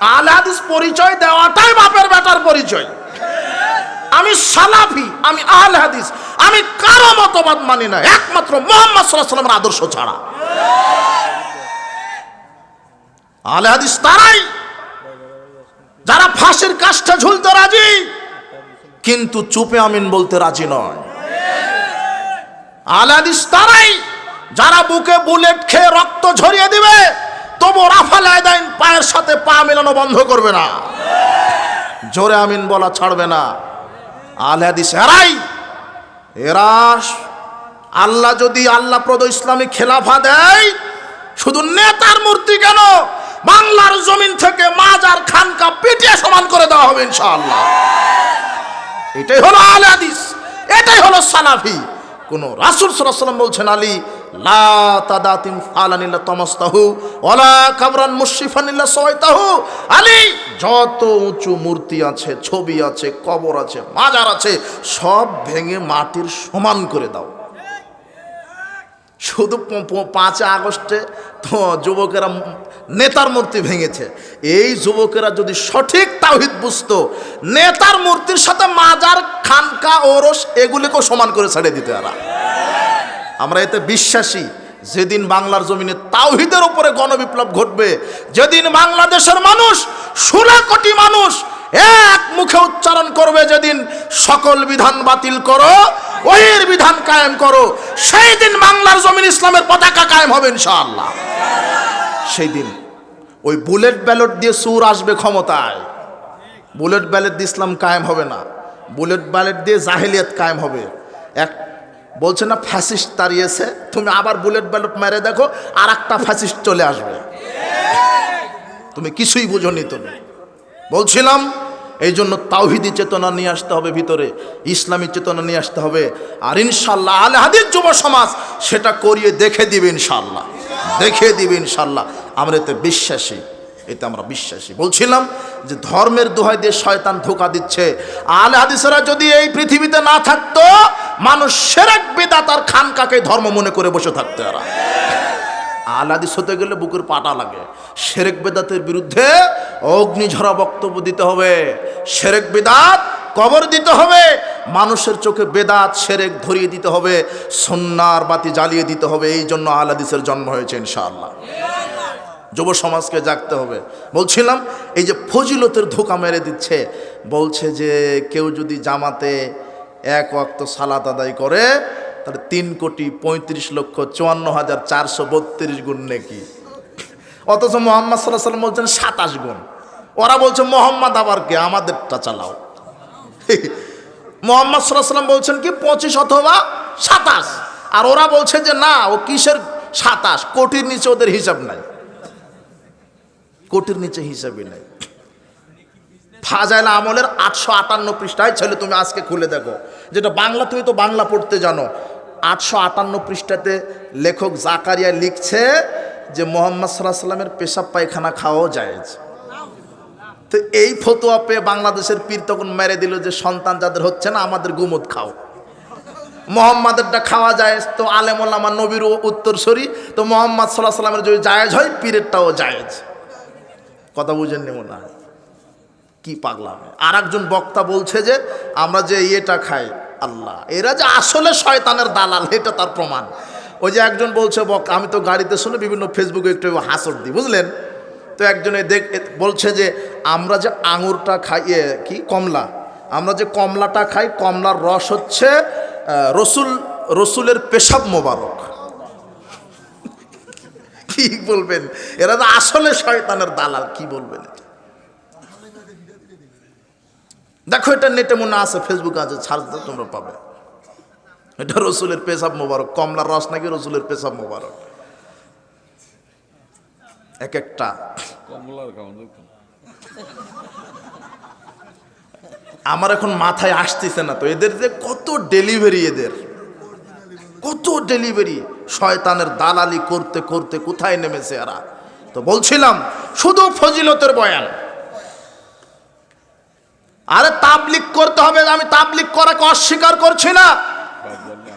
আল হাদিস পরিচয়, দেওয়াটাই বাপের বেটার পরিচয়। আমি সালাফি, আমি আল হাদিস, আমি কারও মতবাদ মানি না, একমাত্র মোহাম্মদ সাল্লাহ আদর্শ ছাড়া। আল হাদিস তারাই। যারা ফাঁসির কাজটা ঝুলতে রাজি, কিন্তু চুপে আমিন বলতে রাজি নয়। আল হাদিস তারাই, যারা বুকে বুলেট খেয়ে রক্ত ঝরিয়ে দিবে তবু রাফাল আয়দাইন পায়ের সাথে পা মেলানো বন্ধ করবে না। জোরে আমিন বলা ছাড়বে না। আল হাদিস এরাই। এরা আল্লাহ যদি আল্লাহ প্রদ ইসলামী খেলাফা দেয়, শুধু নেতার মূর্তি কেন? বাংলার জমিন থেকে মাজার খানকা পিটিয়ে সমান করে দেওয়া হবে ইনশাআল্লাহ। এটাই হলো আল হাদিস। এটাই হলো সালাফি। কোন রাসূল ওয়াসাল্লাম বলছেন, আলী যত উঁচু মূর্তি আছে, ছবি আছে, কবর আছে, মাজার আছে, সব ভেঙে মাটির সমান করে দাও। শুধু প- প- আগস্টে তো যুবকেরা নেতার মূর্তি ভেঙেছে। এই যুবকেরা যদি সঠিক তাওহিদ বুঝতো, নেতার মূর্তির সাথে মাজার, খানকা, ওরস, এগুলিকেও সমান করে ছেড়ে দিতে এরা। আমরা এতে বিশ্বাসী। যেদিন বাংলার জমিনে তাওহিদের উপরে গণবিপ্লব ঘটবে, যেদিন বাংলাদেশের মানুষ ষোলো কোটি মানুষ এক মুখে উচ্চারণ করবে, যেদিন সকল বিধান বাতিল করো ওইয়ের বিধান কায়েম করো, সেই দিন বাংলার জমিন ইসলামের পতাকা কায়েম হবে ইনশাআল্লাহ। সেই দিন ওই বুলেট ব্যালট দিয়ে সুর আসবে ক্ষমতায়। বুলেট ব্যালেট দিয়ে ইসলাম কায়েম হবে না। বুলেট ব্যালেট দিয়ে জাহেলিয়াত কায়েম হবে। এক বলছে না, ফ্যাসিস্ট তাড়িয়েছে, তুমি আবার বুলেট ব্যালট মেরে দেখো আর একটা ফ্যাসিস্ট চলে আসবে। তুমি কিছুই বুঝোনি তুমি। বলছিলাম, এই জন্য তাওহিদি চেতনা নিয়ে আসতে হবে ভিতরে, ইসলামী চেতনা নিয়ে আসতে হবে। আর ইনশাল্লাহ আলে হাদিস যুব সমাজ, সেটা করিয়ে দেখে দিবে ইনশাল্লাহ দেখে দিবে ইনশাল্লাহ আমরা এতে বিশ্বাসী। এতে আমরা বিশ্বাসী। বলছিলাম যে ধর্মের দোহাই দিয়ে শয়তান ধোকা দিচ্ছে। আলে হাদিসেরা যদি এই পৃথিবীতে না থাকতো, মানুষ সেরেক বেদাতার খানকাকে ধর্ম মনে করে বসে থাকতো এরা। আলাদিস হতে গেলে বুকের পাটা লাগে। সেরেক বেদাতের বিরুদ্ধে অগ্নিঝরা বক্তব্য দিতে হবে। সেরেক বেদাত কবর দিতে হবে। মানুষের চোখে বেদাত, সেরেক ধরিয়ে দিতে হবে। সন্ন্যার বাতি জ্বালিয়ে দিতে হবে। এই জন্য আলাদিসের জন্ম হয়েছে ইনশাআল্লাহ। যুব সমাজকে জাগতে হবে। বলছিলাম, এই যে ফজিলতের ধোকা মেরে দিচ্ছে, বলছে যে কেউ যদি জামাতে এক ওয়াক্ত সালাত আদায় করে, তাহলে তিন কোটি পঁয়ত্রিশ লক্ষ চুয়ান্ন হাজার চারশো বত্রিশ গুণ নাকি। অথচ মোহাম্মদ সাল্লাহ সাল্লাম বলছেন সাতাশ গুণ। ওরা বলছে, মোহাম্মদ আবার কে? আমাদেরটা চালাও। মোহাম্মদ সাল্লাহ সাল্লাম বলছেন কি, পঁচিশ অথবা সাতাশ। আর ওরা বলছে যে, না, ও কিসের সাতাশ? কোটির নিচে ওদের হিসাব নাই। কোটির নিচে হিসাবে নাই। ফাজাইল আমলের আটশো আটান্ন পৃষ্ঠায় ছেলে, তুমি আজকে খুলে দেখো। যেটা বাংলা, তুমি তো বাংলা পড়তে জানো। আটশো আটান্ন পৃষ্ঠাতে লেখক জাকারিয়া লিখছে যে মোহাম্মদ সাল্লাহ সাল্লামের পেশাব পায়খানা খাওয়াও যায় তো এই ফতোয়া পেয়ে বাংলাদেশের পীর তখন মেরে দিল যে, সন্তান যাদের হচ্ছে না, আমাদের গুমত খাও। মোহাম্মদেরটা খাওয়া যায় তো আলেমুল্লামা নবীর উত্তরসরি। তো মোহাম্মদ সাল্লাহ সাল্লামের যদি জায়েজ হয়, পীরেরটাও জায়েজ। কথা বুঝেননি নেব না। কি পাগলাম। আর একজন বক্তা বলছে যে, আমরা যে ইয়েটা খাই, আল্লাহ। এরা যে আসলে শয়তানের দালাল, এটা তার প্রমাণ। ওই যে একজন বলছে, বক, আমি তো গাড়িতে শুনে বিভিন্ন ফেসবুকে একটু হাসর দিই, বুঝলেন? তো একজনে দেখ বলছে যে, আমরা যে আঙুরটা খাই কি, কমলা? আমরা যে কমলাটা খাই, কমলার রস হচ্ছে রসুল, রসুলের পেশাব মোবারক। কি বলবেন? এরা তো আসলে শয়তানের দালাল কি বলবেন দেখো এটা নেটে মনে আছে ফেসবুকে আছে ছাড় তোমরা পাবে। এটা রসুলের পেশাব মোবারক কমলার রস নাকি রসুলের পেশাব মোবারক? এক একটা। আমার এখন মাথায় আসতেছে না তো এদের যে কত ডেলিভারি এদের। কত ডেলিভারি শয়তানের দালালি করতে করতে কোথায় নেমেছে এরা? তো বলছিলাম, শুধু ফজিলতের বয়ান। আরে তাবলিক করতে হবে, আমি তাবলিক করাকে অস্বীকার করছি না।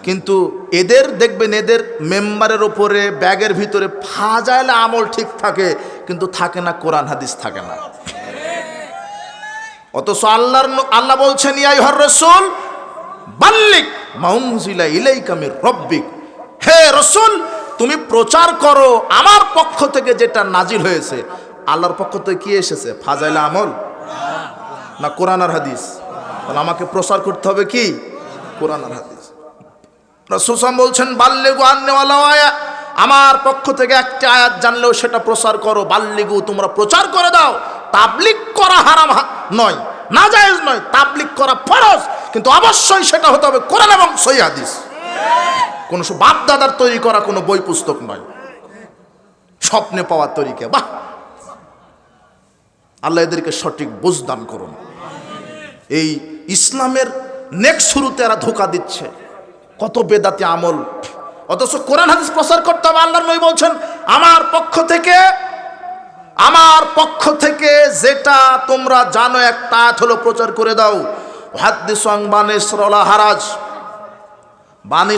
কিন্তু এদের, দেখবেন এদের মেম্বারের ওপরে, ব্যাগের ভিতরে ফাজাইলে আমল ঠিক থাকে, কিন্তু থাকে না, কোরআন হাদিস থাকে না। অথচ আল্লাহর আল্লাহ বলছেন ইয়াই হর রসুল বাল্লিক, মাউনজিলা ইলাইকা মির রব্বিক। হে রসুল, তুমি প্রচার করো আমার পক্ষ থেকে যেটা নাজিল হয়েছে। আল্লাহর পক্ষ থেকে কি এসেছে? ফাজাইলা আমল? না কোরআন আর হাদিস? তাহলে আমাকে প্রচার করতে হবে কি? কোরআন আর হাদিস। রসুসাম বলছেন বাল্যেগু আন্নেওয়ালা আয়া। আমার পক্ষ থেকে একটা আয়াত জানলেও সেটা প্রচার করো। বাল্যেগু তোমরা প্রচার করে দাও। তাবলিক করা হারাম নয়। না জায়েজ নয় তাবলিক করা ফরজ, কিন্তু অবশ্যই সেটা হতে হবে কোরআন এবং সই হাদিস। কোনো সব বাপ দাদার তৈরি করা কোনো বই পুস্তক নয়। স্বপ্নে পাওয়ার তৈরিকে, বাহ! আল্লাহ এদেরকে সঠিক বুঝদান করুন। এই ইসলামের নেক্সট শুরুতে এরা ধোকা দিচ্ছে। কত বেদাতি আমল। অথচ কোরআন হাদিস প্রচার করতে হবে, আল্লাহর নবী বলছেন, আমার পক্ষ থেকে আমার পক্ষ থেকে যেটা তোমরা জানো, একটা হলো প্রচার করে দাও। হাদ্দিস বান ইসরালা হারাজ। বান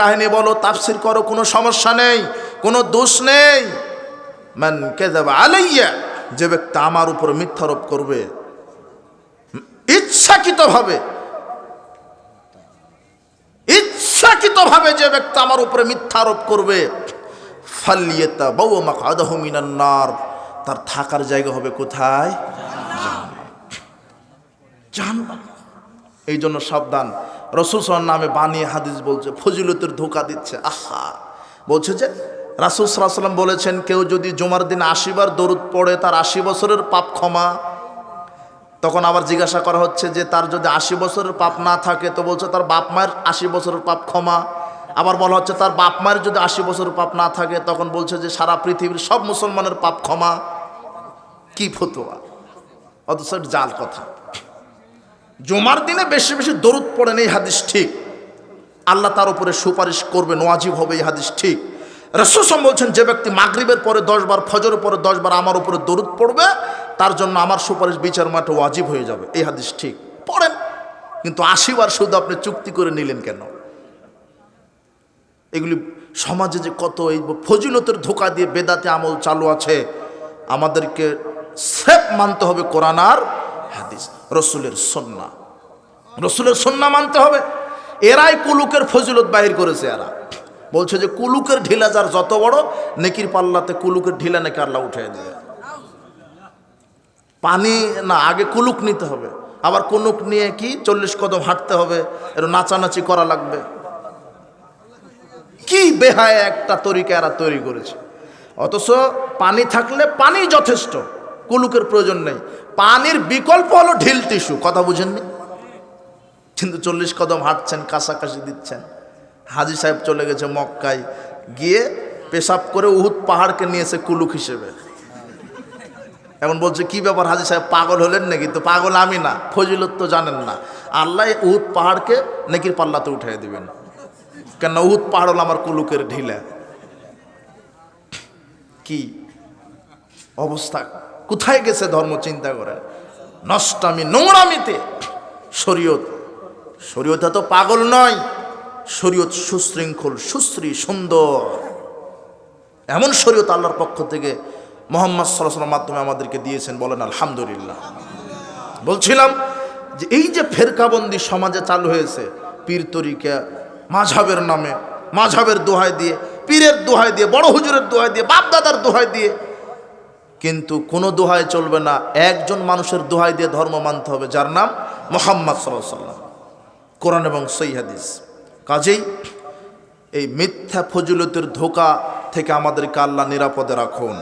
কাহিনী বলো, তাফসির করো, কোনো সমস্যা নেই, কোনো দোষ নেই। মান কেদাব আলাইয়া, যে ব্যক্তি আমার উপর মিথ্যারোপ করবে, ইচ্ছাকৃতভাবে ইচ্ছাকৃতভাবে যে ব্যক্তি আমার উপরে মিথ্যা আরোপ করবে ফালিয়েতা বউ মাকাদাহু মিনান নার। তার থাকার জায়গা হবে কোথায়? এই জন্য সাবধান। রসুল নামে বানিয়ে হাদিস বলছে, ফজিলতের ধোকা দিচ্ছে। আহা! বলছে যে, রাসুল সাল্লাম বলেছেন, কেউ যদি জুমার দিন আশিবার দরুদ পড়ে, তার আশি বছরের পাপ ক্ষমা। তখন আবার জিজ্ঞাসা করা হচ্ছে যে, তার যদি আশি বছরের পাপ না থাকে, তো বলছে তার বাপ মায়ের আশি বছরের পাপ ক্ষমা। আবার বলা হচ্ছে, তার বাপ মায়ের যদি আশি বছরের পাপ না থাকে, তখন বলছে যে, সারা পৃথিবীর সব মুসলমানের পাপ ক্ষমা। কি ফতোয়া? অথচ জাল কথা। জুমার দিনে বেশি বেশি দরুদ পড়েন, এই হাদিস ঠিক। আল্লাহ তার উপরে সুপারিশ করবেন, ওয়াজিব হবে, এই হাদিস ঠিক। রসুসম বলছেন, যে ব্যক্তি মাগরিবের পরে দশ বার, ফজরের পরে দশ বার আমার উপরে দরুদ পড়বে, তার জন্য আমার সুপারিশ বিচার মাঠে ওয়াজিব হয়ে যাবে, এই হাদিস ঠিক। পড়েন, কিন্তু আশিবার শুধু আপনি চুক্তি করে নিলেন কেন? এগুলি সমাজে যে কত এই ফজিলতের ধোকা দিয়ে বেদাতে আমল চালু আছে, আমাদেরকে সেফ মানতে হবে কোরআন আর হাদিস, রসুলের সন্না। রসুলের সন্না মানতে হবে। এরাই কুলুকের ফজিলত বাহির করেছে এরা। বলছে যে কুলুকের ঢিলা যার যত বড়, নেকির পাল্লাতে কুলুকের ঢিলা নাকি আল্লাহ উঠে দেবে। পানি না, আগে কুলুক নিতে হবে। আবার কুলুক নিয়ে কি চল্লিশ কদম হাঁটতে হবে এর নাচানাচি করা লাগবে। কি বেহায় একটা তরিকা এরা তৈরি করেছে। অথচ পানি থাকলে পানি যথেষ্ট। কুলুকের প্রয়োজন নেই। পানির বিকল্প হলো ঢিল টিস্যু। কথা বুঝেননি? কিন্তু চল্লিশ কদম হাঁটছেন, কাছাকাছি দিচ্ছেন। হাজি সাহেব চলে গেছে মক্কায়। গিয়ে পেশাব করে উহুদ পাহাড়কে নিয়েছে কুলুক হিসেবে। এখন বলছে, কি ব্যাপার হাজি সাহেব, পাগল হলেন নাকি? তো পাগল আমি না, ফজিলত তো জানেন না। আল্লাহ উহুদ পাহাড়কে নেকির পাল্লাতে উঠিয়ে দিবেন। কেন উহুদ পাহাড় হলো আমার কুলুকের ঢিলা। কি অবস্থা? কোথায় গেছে ধর্ম চিন্তা করে? নষ্টামি, নোংরামিতে। শরীয়ত শরীয়ত তো পাগল নয়। শরীয়ত সুশৃঙ্খল, সুশ্রী, সুন্দর। এমন শরীয়ত আল্লাহর পক্ষ থেকে মোহাম্মদ সাল্লাহ মাধ্যমে আমাদেরকে দিয়েছেন বলেন, আলহামদুলিল্লাহ। বলছিলাম যে এই যে ফেরকাবন্দি সমাজে চালু হয়েছে, পীর তরিকা মাঝাবের নামে মাঝাবের দোহাই দিয়ে, পীরের দোহাই দিয়ে, বড় হুজুরের দোহাই দিয়ে, বাপদাদার দোহাই দিয়ে কিন্তু কোনো দোহায় চলবে না। একজন মানুষের দোহাই দিয়ে ধর্ম মানতে হবে, যার নাম মোহাম্মদ সাল্লাম কোরআন এবং সৈহাদিস কাজেই এই মিথ্যা ফজিলতের ধোকা থেকে আমাদেরকে আল্লাহ নিরাপদে রাখুন।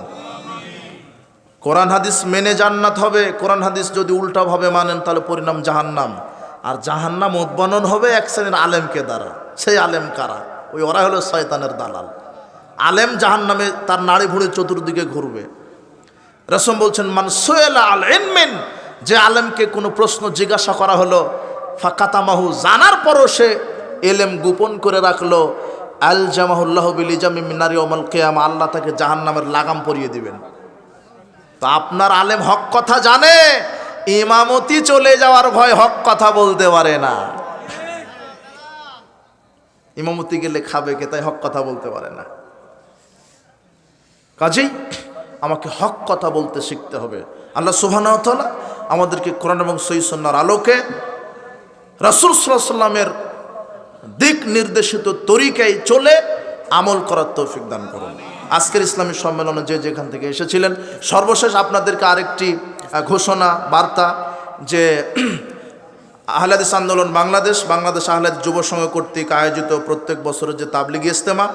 কোরআন হাদিস মেনে জান্নাত হবে। কোরআন হাদিস যদি উল্টাভাবে মানেন, তাহলে পরিণাম জাহান্নাম। আর জাহান্নাম উদ্বানন হবে এক শ্রেণির আলেমকে দ্বারা। সেই আলেম কারা? ওই ওরা হলো শয়তানের দালাল। আলেম জাহান্নামে তার নাড়ি ভুড়ি চতুর্দিকে ঘুরবে। রসম বলছেন, মান সোয়েল আল এনমেন যে আলেমকে কোনো প্রশ্ন জিজ্ঞাসা করা হলো, ফাকাতামাহু জানার পরও সে এলেম গোপন করে রাখল। আল জামাহুল্লাহ বিলিজামি মিনারি অমল কেয়াম আল্লাহ তাকে জাহান্নামের লাগাম পরিয়ে দিবেন। তো আপনার আলেম হক কথা জানে, ইমামতি চলে যাওয়ার ভয় হক কথা বলতে পারে না। ইমামতি গেলে খাবে কে, তাই হক কথা বলতে পারে না। কাজেই আমাকে হক কথা বলতে শিখতে হবে। আল্লাহ সুবাহতালা আমাদেরকে কোরআন এবং সৈসন্নার আলোকে রাসুল সাল্লামের দিক নির্দেশিত তরিকায় চলে আমল করার তৌফিক দান করুন। আজকের ইসলামী সম্মেলনে যে যেখান থেকে এসেছিলেন, সর্বশেষ আপনাদেরকে আরেকটি ঘোষণা, বার্তা যে আহলাদিস আন্দোলন বাংলাদেশ বাংলাদেশ আহলাদ যুব সংঘ কর্তৃক আয়োজিত প্রত্যেক বছরের যে তাবলিগি ইস্তেমা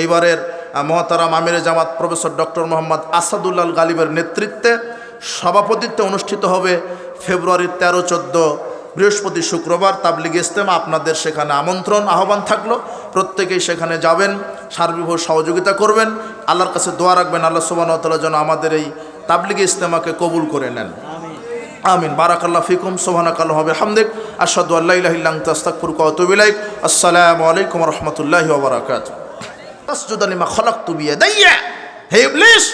এইবারের মহতারাম আমিরে জামাত প্রফেসর ডক্টর মোহাম্মদ আসাদুল্লাল গালিবের নেতৃত্বে সভাপতিত্বে অনুষ্ঠিত হবে ফেব্রুয়ারির তেরো চোদ্দ বৃহস্পতি শুক্রবার তাবলিগ ইস্তেমা আপনাদের সেখানে আমন্ত্রণ আহ্বান থাকল। প্রত্যেকেই সেখানে যাবেন সার্বিক সহযোগিতা করবেন। আল্লাহর কাছে দোয়া রাখবেন আল্লাহ সুবাহতাল্লাহ যেন আমাদের এই তাবলিগ ইস্তেমাকে কবুল করে নেন। আমিন। বারাকাল্লাহ ফিকুম সোহানাকাল্লাহ হবে হামদিক আসাদু আল্লাহ ইলাহিল্লাং তাস্তাকফুর কতবিলাইক আসসালামু আলাইকুম রহমতুল্লাহি ওবরাকাত হে ইবলিস,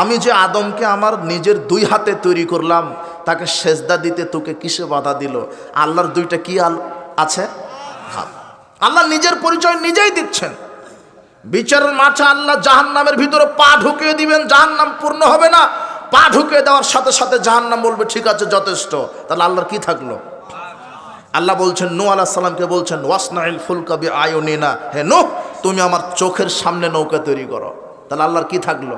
আমি যে আদমকে আমার নিজের দুই হাতে তৈরি করলাম, তাকে সেজদা দিতে তোকে কিসে বাধা দিল? আল্লাহর দুইটা কি আল আছে? আল্লাহ নিজের পরিচয় নিজেই দিচ্ছেন। বিচারের মাঠে আল্লাহ জাহান্নামের ভিতরে পা ঢুকিয়ে দিবেন, জাহান্নাম পূর্ণ হবে না। পা ঢুকিয়ে দেওয়ার সাথে সাথে জাহান নাম বলবে, ঠিক আছে, যথেষ্ট। তাহলে আল্লাহর কি থাকল? আল্লাহ বলছেন নু আলাহ সাল্লামকে বলছেন, ওয়াসনাইল ফুলকাবি আয়নিনা হে নো তুমি আমার চোখের সামনে নৌকা তৈরি করো। তাহলে আল্লাহর কি থাকল?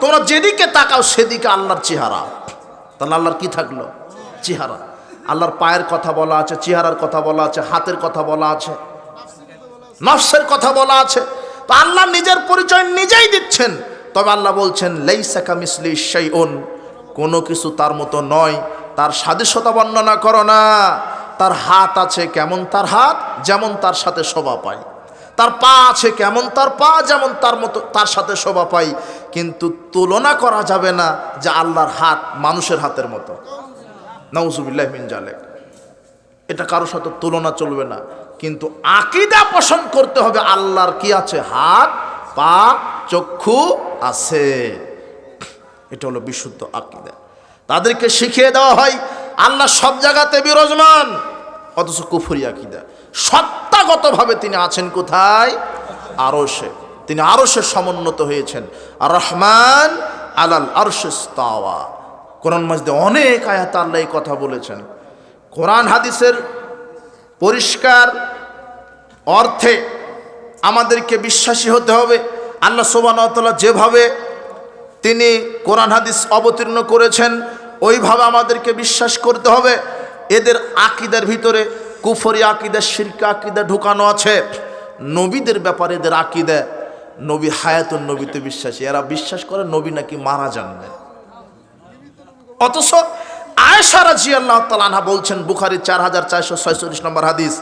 তোমরা যেদিকে তাকাও সেদিকে আল্লাহর চেহারা। তাহলে আল্লাহর কি থাকল? চেহারা। আল্লাহর পায়ের কথা বলা আছে, চেহারার কথা বলা আছে, হাতের কথা বলা আছে, নফসের কথা বলা আছে। তো আল্লাহ নিজের পরিচয় নিজেই দিচ্ছেন। তবে আল্লাহ বলছেন কোনো কিছু তার মতো নয়, তার সাদৃশ্যতা বর্ণনা করো না। তার হাত আছে কেমন তার হাত? যেমন তার সাথে শোভা পায় তার পা আছে কেমন তার পা? যেমন তার মতো তার সাথে শোভা পাই। কিন্তু তুলনা করা যাবে না যে আল্লাহর হাত মানুষের হাতের মতো। নাউজুবিল্লাহ মিন জালেক। এটা কারোর সাথে তুলনা চলবে না। কিন্তু আকিদা পোষণ করতে হবে আল্লাহর কি আছে? হাত, পা, চক্ষু আছে। এটা হলো বিশুদ্ধ আকিদা। তাদেরকে শিখিয়ে দেওয়া হয়, আল্লাহ সব জায়গাতে বিরাজমান। অথচ কুফুরি আকিদা। সত্তাগতভাবে তিনি আছেন কোথায়? আরও সে তিনি আরও সে সমুন্নত হয়েছেন। আর রহমান আলাল আরশিস্তাওয়া কোরআন মাসদে অনেক আয়াত আল্লাহ এই কথা বলেছেন। কোরআন হাদিসের পরিষ্কার অর্থে আমাদেরকে বিশ্বাসী হতে হবে। আল্লাহ সোবানতলা যেভাবে তিনি কোরআন হাদিস অবতীর্ণ করেছেন, ওইভাবে আমাদেরকে বিশ্বাস করতে হবে। এদের আকিদের ভিতরে কুফরি আকিদা, শিরকা আকিদা ঢুকানো আছে। নবীদের ব্যাপারে এদের আকিদা, নবী হায়াতুন নবীতে বিশ্বাসী। এরা বিশ্বাস করে নবী নাকি মারা যান অথচ আয়েশা রাজি আল্লাহ বলছেন, বুখারি চার হাজার চারশো ছয়চল্লিশ নম্বর হাদিস,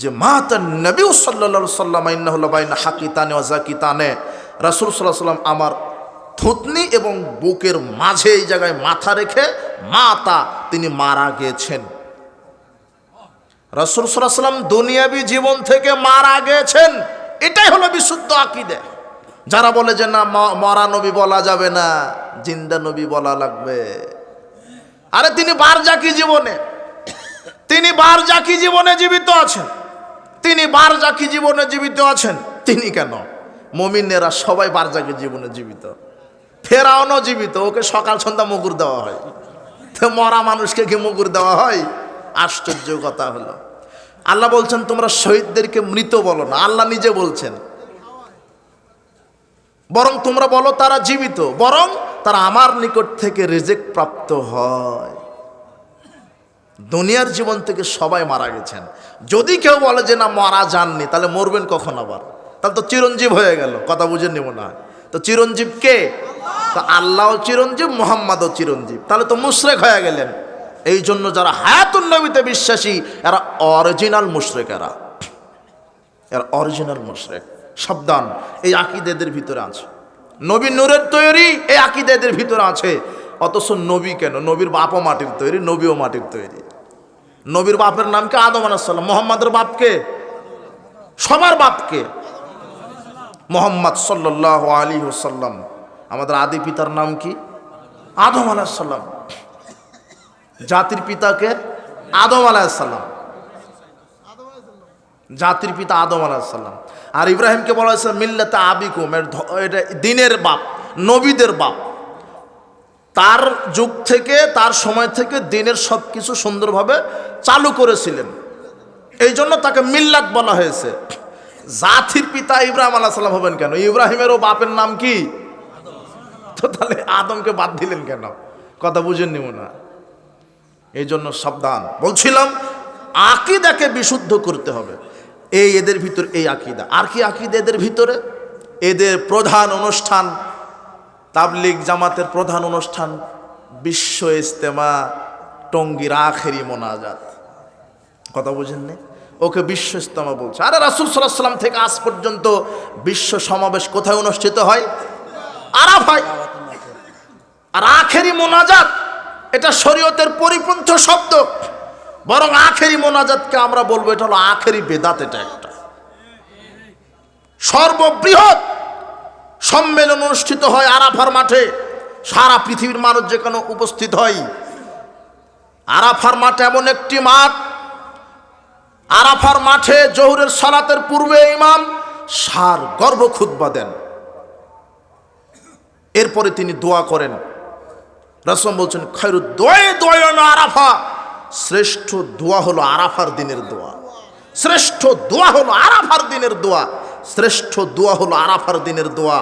যে মা তার নবী সাল্লা সাল্লাম ইন্নাহুল্লাবাইনা হাকি তানে ওয়াজাকি তানে রাসুল সাল্লাহ সাল্লাম আমার থুতনি এবং বুকের মাঝে এই জায়গায় মাথা রেখে মাতা তিনি মারা গিয়েছেন রাসুল দুনিয়াবি জীবন থেকে মারা গেছেন। এটাই হলো বিশুদ্ধ আকিদে। যারা বলে যে না মরা নবী বলা যাবে না, জিন্দা নবী বলা লাগবে। আরে তিনি বার বারজাকি জীবনে, তিনি বার বারজাকি জীবনে জীবিত আছেন। তিনি বার বারজাকি জীবনে জীবিত আছেন। তিনি কেন? মমিনেরা সবাই বার বারজাকি জীবনে জীবিত। ফেরাওনও জীবিত, ওকে সকাল সন্ধ্যা মুগুর দেওয়া হয়। তো মরা মানুষকে কি মুগুর দেওয়া হয়? আশ্চর্য কথা হলো। আল্লাহ বলছেন, তোমরা শহীদদেরকে মৃত বলো না, আল্লাহ নিজে বলছেন। বরং তোমরা বলো, তারা জীবিত, বরং তারা আমার নিকট থেকে রেজেক্ট প্রাপ্ত হয়। দুনিয়ার জীবন থেকে সবাই মারা গেছেন। যদি কেউ বলে যে, না, মারা যাননি, তাহলে মরবেন কখন আবার? তাহলে তো চিরঞ্জীব হয়ে গেল, কথা বুঝে নেব না। তো চিরঞ্জীব কে? তো আল্লাহও চিরঞ্জীব, মোহাম্মদও চিরঞ্জীব। তাহলে তো মুশরেক হয়ে গেলেন। এই জন্য যারা হায়াতুন নবীতে বিশ্বাসী, এরা অরিজিনাল মুশরেক এরা। এরা অরিজিনাল মুশরেক। সাবধান, এই আকিদেদের ভিতরে আছে। নবী নূরের তৈরি, এই আকিদেদের ভিতরে আছে। অথচ নবী কেন? নবীর বাপও মাটির তৈরি, নবীও মাটির তৈরি। নবীর বাপের নাম কি? আদম আলাহাল্লাম মোহাম্মদের বাপকে সবার বাপকে মোহাম্মদ সাল্লাহ আলী হুসাল্লাম আমাদের আদি পিতার নাম কি? আদম আলাহিসাল্লাম জাতির পিতাকে আদম আলাহিসাল্লাম জাতির পিতা আদম আলাহিসাল্লাম আর ইব্রাহিমকে বলা হয়েছে মিল্লাতে আবিকুম, এর এটা দিনের বাপ, নবীদের বাপ। তার যুগ থেকে, তার সময় থেকে দিনের সব কিছু সুন্দরভাবে চালু করেছিলেন। এই জন্য তাকে মিল্লাত বলা হয়েছে। জাতির পিতা ইব্রাহিম আলাহ সাল্লাম হবেন কেন? ইব্রাহিমেরও বাপের নাম কি? তো তাহলে আদমকে বাদ দিলেন কেন? কথা বুঝেননি মনে হয়। এই জন্য সাবধান। বলছিলাম, আকিদাকে বিশুদ্ধ করতে হবে। এই এদের ভিতর, এই আকিদা। আর কি আকিদা এদের ভিতরে? এদের প্রধান অনুষ্ঠান, তাবলিগ জামাতের প্রধান অনুষ্ঠান, বিশ্ব ইস্তেমা টঙ্গির আখেরি মোনাজাত। কথা বুঝেননি ওকে বিশ্ব ইস্তেমা বলছে। আরে রাসুল সাল্লাহ সাল্লাম থেকে আজ পর্যন্ত বিশ্ব সমাবেশ কোথায় অনুষ্ঠিত হয়? আরাফায় আর আখেরি মোনাজাত, এটা শরীয়তের পরিপন্থ শব্দ। বরং আখেরি মোনাজাতকে আমরা বলব, এটা হলো আখেরি বেদাত, এটা একটা। সর্ববৃহৎ সম্মেলন অনুষ্ঠিত হয় আরাফার মাঠে। সারা পৃথিবীর মানুষ যেখানে উপস্থিত হয়। আরাফার মাঠ এমন একটি মাঠ। আরাফার মাঠে জহুরের সালাতের পূর্বে ইমাম সার গর্ভ খুতবা দেন। এরপরে তিনি দোয়া করেন। রসম বলছেন খৈরু দোয়ে দোয় আরাফা। শ্রেষ্ঠ দোয়া হলো আরাফার দিনের দোয়া। শ্রেষ্ঠ দোয়া হলো আরাফার দিনের দোয়া। শ্রেষ্ঠ দোয়া হলো আরাফার দিনের দোয়া।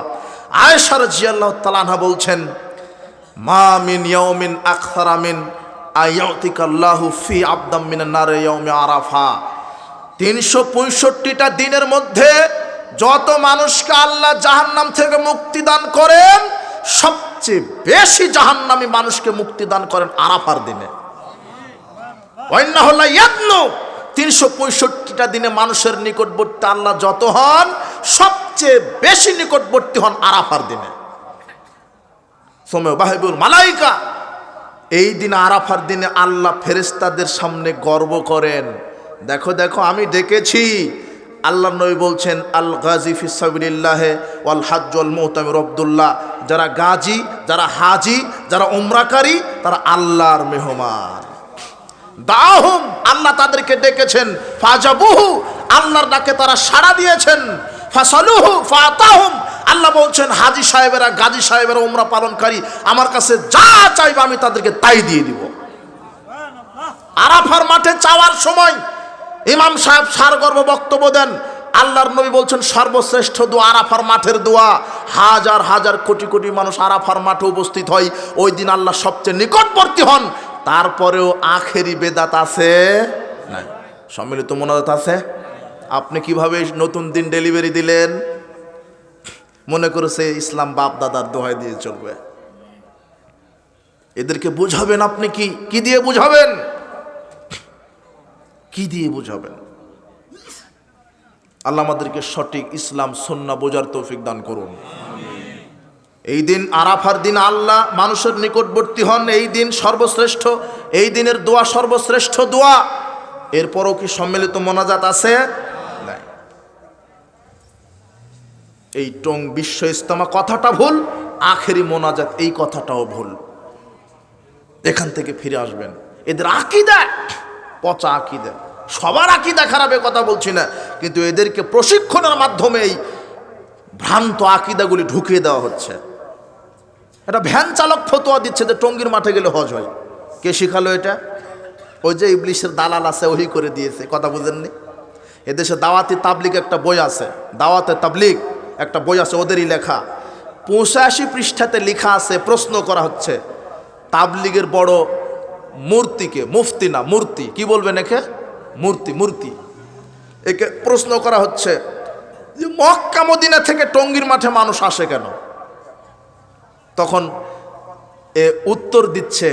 আয়েশার জিয়াল্লাহ তালানহা বলছেন, মা মিন ইয়াউমিন আখতারা মিন আয়াতিকাল্লাহু ফি আবদাম মিন নারে ইয়াউমি আরাফা। তিনশো পঁয়ষট্টিটা দিনের মধ্যে যত মানুষকে আল্লাহ জাহান্নাম থেকে মুক্তি দান করেন সবচেয়ে বেশি জাহান্নামী মানুষকে মুক্তি দান করেন আরাফার দিনে। তিনশো পঁয়ষট্টিটা দিনে মানুষের নিকটবর্তী আল্লাহ যত হন, সবচেয়ে বেশি নিকটবর্তী হন আরাফার দিনে। সোমে বাহিবুল মালাইকা। এই দিন আরাফার দিনে আল্লাহ ফেরেস্তাদের সামনে গর্ব করেন। দেখো দেখো, আমি ডেকেছি। আল্লাহ নবী বলছেন, আল গাজী ফিসাবিল্লাহে ওয়াল হাজ্জল মোহতামির আব্দুল্লাহ। যারা গাজী, যারা হাজি, যারা উমরাকারী, তারা আল্লাহর মেহমান। দাহুম, আল্লাহ তাদেরকে ডেকেছেন। ফাজাবুহু, আল্লাহর ডাকে তারা সাড়া দিয়েছেন। ফাসালুহু, ফাতাহুম, আল্লাহ বলছেন, হাজি সাহেবেরা, গাজী সাহেবেরা উমরা পালনকারী, আমার কাছে যা চাইবে আমি তাদেরকে তাই দিয়ে দিব। আরাফার মাঠে চাওয়ার সময় ইমাম সাহেব সারগর্ভ বক্তব্য দেন। আল্লাহর নবী বলছেন, সর্বশ্রেষ্ঠ দোয়া আরাফার মাঠের দোয়া। হাজার হাজার কোটি কোটি মানুষ আরাফার মাঠে উপস্থিত হয়। ওই দিন আল্লাহ সবচেয়ে নিকটবর্তী হন। তারপরেও আখেরি বেদাত আছে? সম্মিলিত মোনাজাত আছে? আপনি কীভাবে নতুন দিন ডেলিভারি দিলেন? মনে করেছে ইসলাম বাপ দাদার দোহাই দিয়ে চলবে। এদেরকে বুঝাবেন আপনি কি? কি দিয়ে বুঝাবেন? কি দিয়ে বোঝাবেন? আল্লাহ আমাদেরকে সঠিক ইসলাম সন্না বোঝার তৌফিক দান করুন। এই দিন আরাফার দিন আল্লাহ মানুষের নিকটবর্তী হন, এই দিন সর্বশ্রেষ্ঠ, এই দিনের দোয়া সর্বশ্রেষ্ঠ দোয়া। এরপরও কি সম্মিলিত মোনাজাত আছে? এই টং বিশ্ব ইস্তমা কথাটা ভুল, আখেরি মোনাজাত এই কথাটাও ভুল। এখান থেকে ফিরে আসবেন। এদের আকিদা পচা আকিদা। সবার আকিদা খারাপে কথা বলছি না, কিন্তু এদেরকে প্রশিক্ষণের মাধ্যমেই ভ্রান্ত আকিদাগুলি ঢুকিয়ে দেওয়া হচ্ছে। এটা ভ্যান চালক ফতোয়া দিচ্ছে যে টঙ্গির মাঠে গেলে হজ হয়। কে শিখালো এটা? ওই যে ইবলিশের দালাল আছে ওই করে দিয়েছে, কথা বুঝেননি? এদেশে দাওয়াতি তাবলিগ একটা বই আছে, দাওয়াতে তাবলিগ একটা বই আছে, ওদেরই লেখা। পঁচাশি পৃষ্ঠাতে লেখা আছে, প্রশ্ন করা হচ্ছে, তাবলিগের বড় মূর্তিকে, মুফতি না, মূর্তি। কি বলবেন একে? মূর্তি মূর্তি। একে প্রশ্ন করা হচ্ছে যে মক্কা, মদিনা থেকে টঙ্গির মাঠে মানুষ আসে কেন? তখন এ উত্তর দিচ্ছে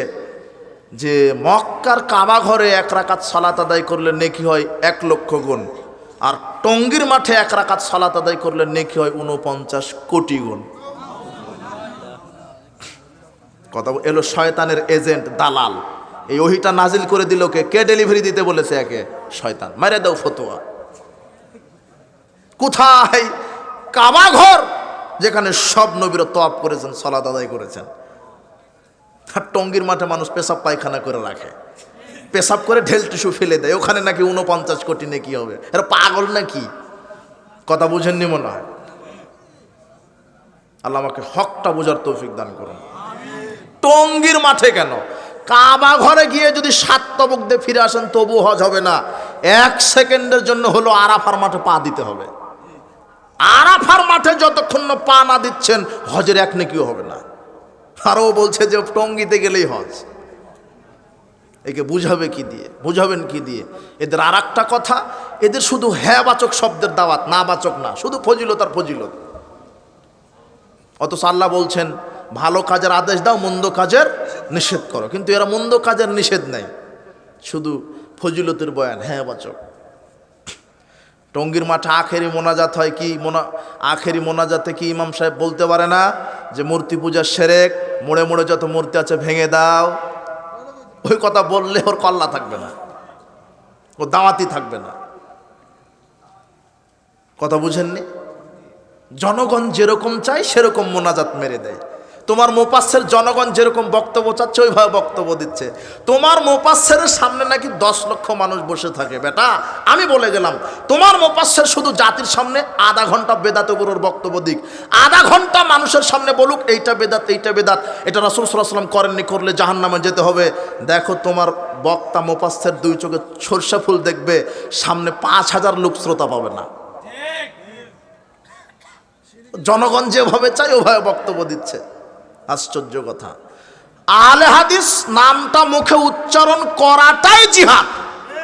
যে মক্কার কাবা ঘরে এক রাকাত সালাত আদায় করলে নেকি হয় এক লক্ষ গুণ, আর টঙ্গির মাঠে এক রাকাত সালাত আদায় করলে নেকি হয় উনপঞ্চাশ কোটি গুণ। কথা এলো শয়তানের এজেন্ট দালাল। এই ওহিটা নাজিল করে দিল কে কে ডেলিভারি দিতে বলেছে একে? শয়তান। মেরে দাও ফতোয়া। কোথায়? কাবা ঘর, যেখানে সব নবীর তপ করেছেন, সলাত আদায় করেছেন। আর টঙ্গির মাঠে মানুষ পেশাব পায়খানা করে রাখে। পেশাব করে ঢেল টিস্যু ফেলে দেয়। ওখানে নাকি উনপঞ্চাশ কোটি নাকি হবে। এরা পাগল নাকি? কথা বুঝেননি মনে হয়? আল্লাহ আমাকে হকটা বোঝার তৌফিক দান করুন। টঙ্গির মাঠে কেন? কাবা ঘরে গিয়ে যদি সাত তবক দিয়ে ফিরে আসেন, তবু হজ হবে না। এক সেকেন্ডের জন্য হলো আরাফার মাঠে পা দিতে হবে। আরাফার মাঠে যতক্ষণ না পা না দিচ্ছেন, হজের এক নেকিও হবে না। আরও বলছে যে, টঙ্গিতে গেলেই হজ। একে বুঝাবে কি দিয়ে? বুঝাবেন কি দিয়ে? এদের আর কথা, এদের শুধু হ্যাঁ বাচক শব্দের দাওয়াত, না বাচক না, শুধু ফজিলত আর ফজিলত। অথচ আল্লাহ বলছেন ভালো কাজের আদেশ দাও, মন্দ কাজের নিষেধ করো। কিন্তু এরা মন্দ কাজের নিষেধ নেই। শুধু ফজিলতের বয়ান হ্যাঁ বাচক। টঙ্গির মাঠে আখেরি মোনাজাত হয় কি? মোনা, আখেরি মোনাজাতে কি ইমাম সাহেব বলতে পারে না? যে মূর্তি পূজার সেরেক, মোড়ে মোড়ে যত মূর্তি আছে ভেঙে দাও। ওই কথা বললে ওর কল্লা থাকবে না। ও দাওয়াতি থাকবে না। কথা বুঝেননি? জনগণ যেরকম চায়, সেরকম মোনাজাত মেরে দেয়। তোমার মোপাস্সের জনগণ যেরকম বক্তব্য চাচ্ছে ওইভাবে বক্তব্য দিচ্ছে। তোমার মোপাস্সের সামনে নাকি দশ লক্ষ মানুষ বসে থাকে বেটা। আমি বলে গেলাম তোমার মোপাস্সের শুধু জাতির সামনে আধা ঘণ্টা বেদাত গুরুর বক্তব্য দিক। আধা ঘণ্টা মানুষের সামনে বলুক এইটা বেদাত এইটা বেদাত। এটা রাসুল সাল্লাম করেননি করলে জাহান নামে যেতে হবে। দেখো তোমার বক্তা মোপাস্সের দুই চোখে সর্ষে ফুল দেখবে সামনে পাঁচ হাজার লোক শ্রোতা পাবে না। জনগণ যেভাবে চাই ওভাবে বক্তব্য দিচ্ছে। আশ্চর্য কথা। আল হাদিস নামটা মুখে উচ্চারণ করাটাই জিহাদ।